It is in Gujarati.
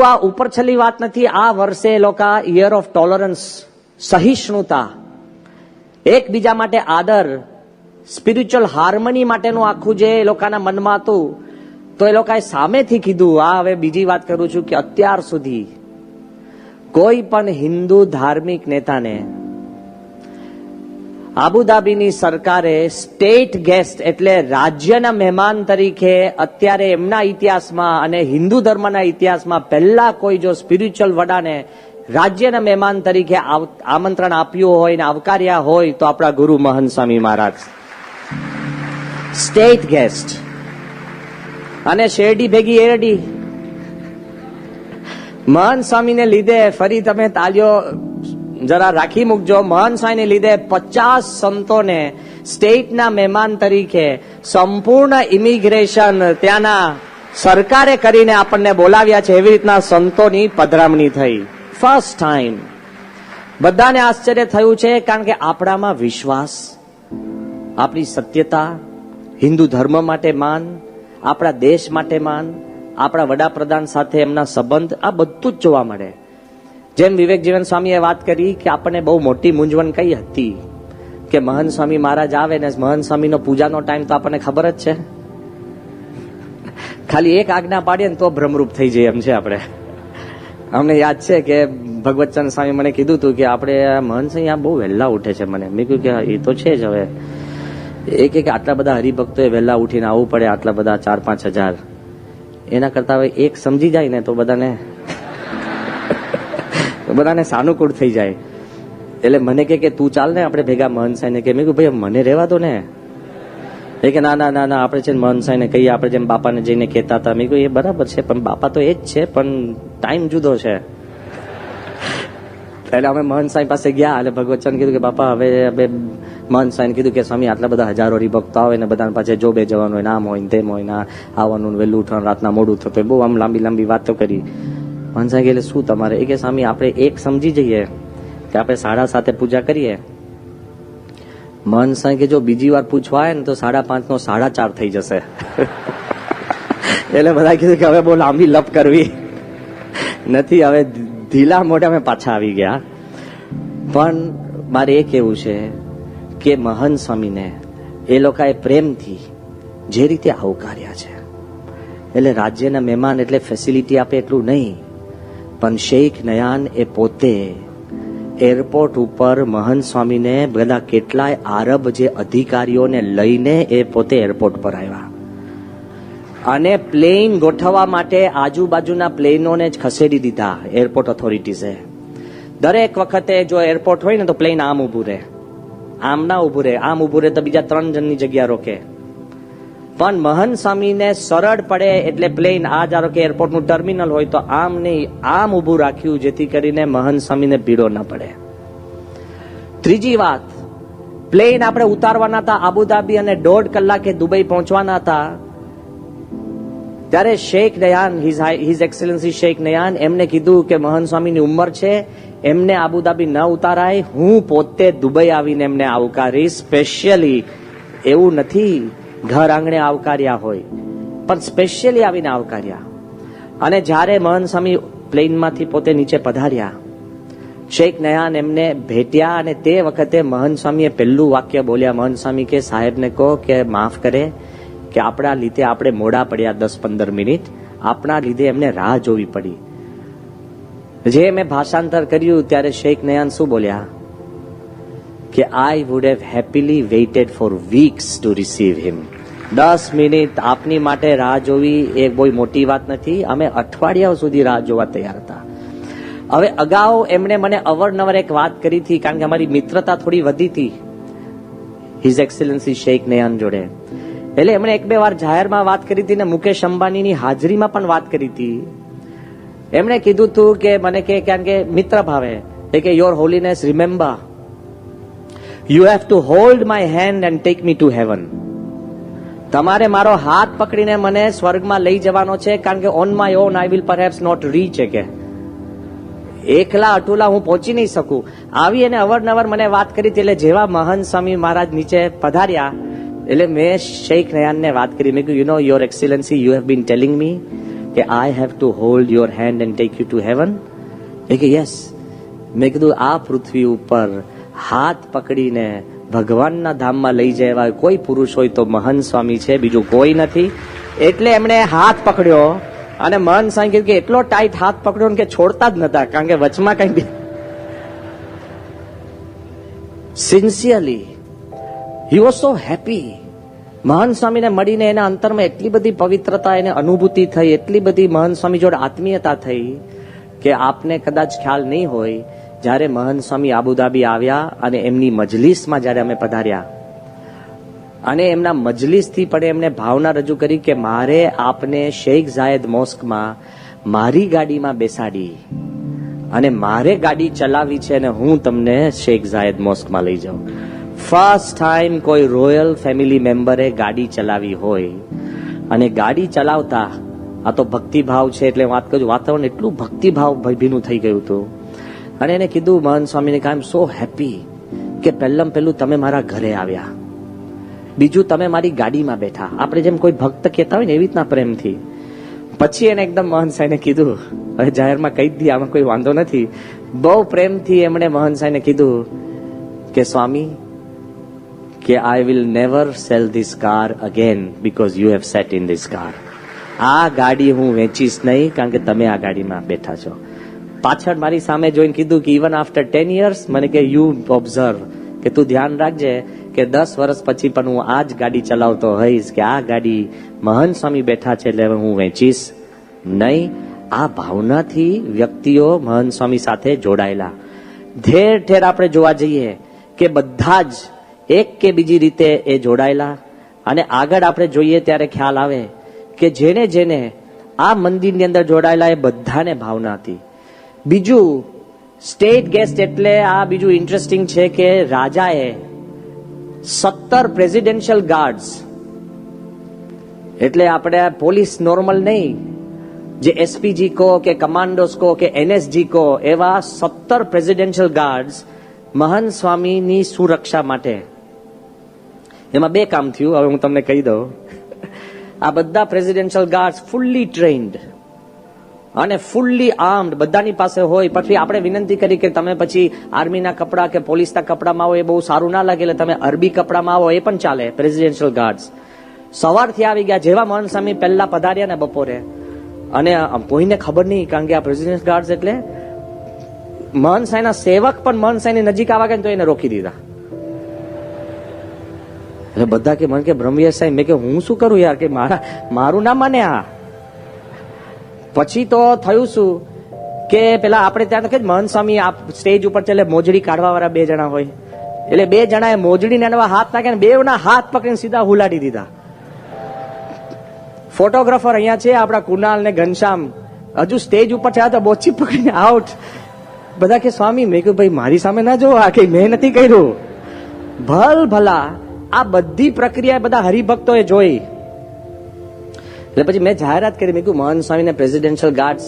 ખોટું આ છેલ્લી વાત નથી. આ વર્ષે એ લોકો યર ઓફ ટોલરન્સ સહિષ્ણુતા, એકબીજા માટે આદર સ્પિરિચ્યુઅલ હાર્મની માટેનું આખું જે એ લોકોના મનમાં હતું, તો એ લોકોએ સામેથી કીધું, આ હવે બીજી વાત કરું છું કે અત્યાર સુધી કોઈ પણ હિન્દુ ધાર્મિક નેતાને આબુધાબીની સરકારે સ્ટેટ ગેસ્ટ એટલે રાજ્યના મહેમાન તરીકે અત્યારે એમના ઇતિહાસમાં અને હિન્દુ ધર્મના ઇતિહાસમાં પહેલા કોઈ જો સ્પિરિચ્યુઅલ વડાને રાજ્યના મહેમાન તરીકે આમંત્રણ આપ્યું હોય ને આવકાર્યા હોય તો આપણા ગુરુ મહંત સ્વામી મહારાજ. State guest. અને શેરડી ભેગી એરડી. મહાન સ્વામીને લીધે ફરી તમે તાલીઓ જરા રાખી મૂકજો. મહાન સ્વામીને લીધે પચાસ સંતોને સ્ટેટના મહેમાન તરીકે સંપૂર્ણ ઇમિગ્રેશન ત્યાંના સરકારે કરીને આપણને બોલાવ્યા છે. એવી રીતના સંતોની પધરામણી થઈ. ફર્સ્ટ ટાઈમ બધાને આશ્ચર્ય થયું છે કારણ કે આપણામાં વિશ્વાસ, આપણી સત્યતા, હિન્દુ ધર્મ માટે માન, આપણા દેશ માટે માન, આપણા વડાપ્રધાન સાથે એમના સંબંધ, આ બધું જ જોવા મળે. જેમ વિવેક જીવન સ્વામીએ વાત કરી કે આપણને બહુ મોટી મૂંઝવણ કઈ હતી? કે મહંત સ્વામી મહારાજ આવે ને મહંત સ્વામીનો પૂજાનો ટાઈમ તો આપણને ખબર જ છે. ખાલી એક આજ્ઞા પાડીએ ને તો ભ્રમરૂપ થઈ જઈએ એમ છે આપણે. અમને યાદ છે કે ભગવતચંદ સ્વામી મને કીધું હતું કે આપણે મહંત આ બહુ વહેલા ઉઠે છે મને. મેં કહ્યું કે એ તો છે જ હવે. એક કે કે આટલા બધા હરિભક્તોએ વહેલા ઉઠીને આવવું પડે આટલા બધા ચાર પાંચ હજાર. એના કરતા હવે એક સમજી જાય ને તો બધાને બધાને સાનુકૂળ થઈ જાય. એટલે મને કે કે તું ચાલ ને આપણે ભેગા મહંત સાહેબને કે. મેં કહ્યું ભાઈ, મને રહેવા દો ને. એ કે, ના ના ના ના, આપણે છે ને મહંત સાહેબને કહીએ, આપણે જેમ બાપાને જઈને કહેતા હતા. મેં કહ્યું એ બરાબર છે, પણ બાપા તો એ જ છે, પણ ટાઈમ જુદો છે. એટલે અમે મહન સાહેબ પાસે ગયા, એટલે ભગવતચંદ કીધું કે, બાપા, હવે હવે મહન સાહેબ કીધું કે, સ્વામી, આટલા બધા હજારો હરિભક્તો આવે ને બધા પાસે જોબે જવાનું હોય નામ હોય ને તેમ હોય ને આવવાનું વહેલું ઉઠવાનું, રાતના મોડું થતું બહુ આમ લાંબી લાંબી વાતો કરી. મહંત ગયેલે શું તમારે? એ કે સ્વામી, આપણે એક સમજી જઈએ કે આપણે સાડા સાતે પૂજા કરીએ. મહંત કે જો બીજી વાર પૂછવા આવે ને તો સાડા પાંચ નો સાડા ચાર થઈ જશે. એટલે બધા કીધું કે હવે બહુ લાંબી લપ કરવી. નથી, હવે ઢીલા મોઢે અમે પાછા આવી ગયા. પણ મારે એ કહેવું છે કે મહંત સ્વામીને એ લોકોએ પ્રેમથી જે રીતે આવકાર્યા છે. એટલે રાજ્યના મહેમાન એટલે ફેસિલિટી આપે એટલું નહીં. પણ શેખ નયાન એ પોતે એરપોર્ટ ઉપર મહંત સ્વામીને બધા કેટલાય આરબ જે અધિકારીઓને લઈને એ પોતે એરપોર્ટ પર આવ્યા. અને પ્લેન ગોઠવવા માટે આજુબાજુના પ્લેનોને જ ખસેડી દીધા એરપોર્ટ ઓથોરિટીઝે દરેક વખતે જો એરપોર્ટ હોય ને તો પ્લેન આમ ઊભું રહે. આમ ના ઊભું રહે. આમ ઊભું રહે તો બીજા ત્રણ જણની જગ્યા રોકે. પણ મહન સ્વામીને સરળ પડે એટલે પ્લેન આ ધારો કે એરપોર્ટનું ટર્મિનલ હોય તો આમ નહીં આમ ઊભું રાખ્યું જેથી કરીને મહન સ્વામીને ભીડો ન પડે. ત્રીજી વાત, પ્લેન આપણે ઉતારવાના હતા આબુધાબી અને દોઢ કલાકે દુબઈ પહોંચવાના હતા. ત્યારે Sheikh Nahyan His Excellency Sheikh Nahyan એમને કીધું કે મહન સ્વામીની ઉંમર છે, એમને આબુધાબી ન ઉતારાય, હું પોતે દુબઈ આવીને એમને આવકારીશ સ્પેશિયલી એવું નથી. ઘર આંગણે આવકાર્યા હોય, પણ સ્પેશિયલી આવીને આવકાર્યા. અને જ્યારે મહન સ્વામી પ્લેનમાંથી પોતે નીચે પધાર્યા, શેખ નયાન એમને ભેટ્યા અને તે વખતે મહન સ્વામીએ પહેલું વાક્ય બોલ્યા મહન સ્વામી કે સાહેબને કહો કે માફ કરે કે આપણા લીધે આપણે મોડા પડ્યા દસ પંદર મિનિટ. આપણા લીધે એમને રાહ જોવી પડી. જે મેં ભાષાંતર કર્યું ત્યારે શેખ નયાન શું બોલ્યા? કે I would have happily waited for weeks to receive him દસ મિનિટ આપની માટે રાહ જોવી એ બહુ મોટી વાત નથી. અમે અઠવાડિયાઓ સુધી રાહ જોવા તૈયાર હતા. હવે અગાઉ એમણે મને અવરનવર એક વાત કરી હતી, કારણ કે અમારી મિત્રતા થોડી વધી હતી. હિઝ એક્સેલન્સી શેખ નયન જોડે. એટલે એમણે એક બે વાર જાહેરમાં વાત કરી હતી ને મુકેશ અંબાણીની હાજરીમાં પણ વાત કરી હતી. એમણે કીધું હતું કે, મને કે, કારણ કે મિત્ર ભાવે. એ કે your holiness remember you have to hold my hand and take me to heaven તમારે મારો હાથ પકડીને મને સ્વર્ગમાં લઈ જવાનો છે, કારણ કે on my own I will perhaps not reach કે એકલા અટુલા હું પહોંચી નહીં શકું. આવી અને અવારનવાર મને વાત કરી એટલે જેવા મહંત સ્વામી મહારાજ નીચે પધાર્યા, એટલે મેં શેખ નયાનને વાત કરી. મેં કહ્યું you know your excellency you have been telling me કે I have to hold your hand and take you to heaven એ કે યસ મેં કીધું, આ પૃથ્વી ઉપર હાથ પકડીને ભગવાનના ધામમાં લઈ જાય એવા કોઈ પુરુષ હોય તો મહન સ્વામી છે, બીજું કોઈ નથી. એટલે એમણે હાથ પકડ્યો અને મહન સ્વામી કીધું કે એટલો ટાઈટ હાથ પકડ્યો કે છોડતા જ નતા, કારણ કે વચમાં કઈ sincerely he was so happy મહાન સ્વામીને મળીને એના અંતરમાં એટલી બધી પવિત્રતા, એને અનુભૂતિ થઈ, એટલી બધી મહાન સ્વામી જોડે આત્મીયતા થઈ કે આપને કદાચ ખ્યાલ નહીં હોય જ્યારે મહંત સ્વામી આબુધાબી આવ્યા અને એમની મજલિસમાં જ્યારે અમે પધાર્યા. અને એમના મજલિસથી પણ એમને ભાવના રજૂ કરી કે મારે આપને શેખ ઝાયદ મોસ્કમાં મારી ગાડીમાં બેસાડી અને મારે ગાડી ચલાવી છે અને હું તમને શેખ ઝાયદ મોસ્કમાં લઈ જાઉં. ફર્સ્ટ ટાઈમ કોઈ રોયલ ફેમિલી મેમ્બરે ગાડી ચલાવી હોય અને ગાડી ચલાવતા, આ તો ભક્તિભાવ છે એટલે વાત કરું વાતાવરણ એટલું ભક્તિભાવ ભયભીનું થઈ ગયું હતું અને એને કીધું, મહન સ્વામીને કે આઈ એમ સો હેપી કે પહેલમ પહેલું તમે મારા ઘરે આવ્યા. બીજું તમે મારી ગાડીમાં બેઠા. આપણે જેમ કોઈ ભક્ત કહેતા હોય ને એવી રીતના પ્રેમથી. પછી એને એકદમ મહન સાહેબને કીધું, હવે જાહેરમાં કહી દીધી આમાં કોઈ વાંધો નથી. બહુ પ્રેમથી એમણે મહન સાહેબને કીધું કે, સ્વામી, કે I will never sell this car again because you have set in this car આ ગાડી હું વેચીશ નહીં, કારણ કે તમે આ ગાડીમાં બેઠા છો. પાછળ મારી સામે જોઈને કીધું કે ઇવન આફ્ટર ટેન યર્સ મને કે યુ ઓબ્ઝર્વ કે તું ધ્યાન રાખજે કે દસ વર્ષ પછી પણ હું આ જ ગાડી ચલાવતો હોઈશ કે આ ગાડી મહન સ્વામી બેઠા છે એટલે હું વેચીશ. નહીં, આ ભાવનાથી વ્યક્તિઓ મહન સ્વામી સાથે જોડાયેલા. ઠેર ઠેર આપણે જોવા જઈએ કે બધા જ એક કે બીજી રીતે એ જોડાયેલા. અને આગળ આપણે જોઈએ ત્યારે ખ્યાલ આવે કે જેને જેને આ મંદિરની અંદર જોડાયેલા એ બધાને ભાવના હતી. બીજું સ્ટેટ ગેસ્ટ એટલે આ બીજું ઇન્ટરેસ્ટિંગ છે કે રાજાએ સત્તર પ્રેસિડેન્શિયલ ગાર્ડ્સ એટલે આપણે પોલીસ નોર્મલ નહીં, જે એસપીજી કો કે કમાન્ડોસ કો કે એનએસજી કો એવા સત્તર પ્રેસિડેન્શિયલ ગાર્ડ્સ મહાન સ્વામીની સુરક્ષા માટે. એમાં બે કામ થયું, હવે હું તમને કહી દઉં. આ બધા પ્રેસિડેન્શિયલ ગાર્ડ્સ ફૂલ્લી ટ્રેન્ડ અને ફૂલ્લી આર્મ્ડ બધાની પાસે હોય. પછી આપણે વિનંતી કરી કે તમે પછી આર્મીના કપડાં કે પોલીસના કપડામાં આવો એ બહુ સારું ના લાગે, એટલે તમે અરબી કપડામાં આવો, એ પણ ચાલે પ્રેસિડેન્શિયલ ગાર્ડ્સ સવારથી આવી ગયા, જેવા મોહન સ્વામી પહેલા પધાર્યા ને બપોરે. અને કોઈને ખબર નહીં, કારણ કે આ પ્રેસિડેન્ટ ગાર્ડ્સ એટલે મહન સાંઈના સેવક, પણ મહન સાંઈની નજીક આવા ગયા તો એને રોકી દીધા. એટલે બધા કે મને કે બ્રહ્મવીર સાહેબ, મેં કે હું શું કરું યાર, કે મારા મારું ના માને આ. પછી તો થયું શું? કે પેલા આપણે ત્યાં તો કે મહન સ્વામી સ્ટેજ ઉપર છે એટલે મોજડી કાઢવા વાળા બે જણા હોય. એટલે બે જણાએ મોજડી ને હાથ નાખ્યા બે ના હાથ પકડીને સીધા હુલાડી દીધા. ફોટોગ્રાફર અહીંયા છે, આપણા કુનાલ ને ઘનશ્યામ. હજુ સ્ટેજ ઉપર છે તો બોચી પકડીને આઉટ બધા કે, સ્વામી, મેં કહ્યું ભાઈ, મારી સામે ના જો આ કઈ મેં નથી કર્યું. ભલ ભલા આ બધી પ્રક્રિયા બધા હરિભક્તોએ જોઈ. એટલે પછી મેં જાહેરાત કરી મેં કહ્યું મોહન સ્વામીને પ્રેસિડેન્શિયલ ગાર્ડ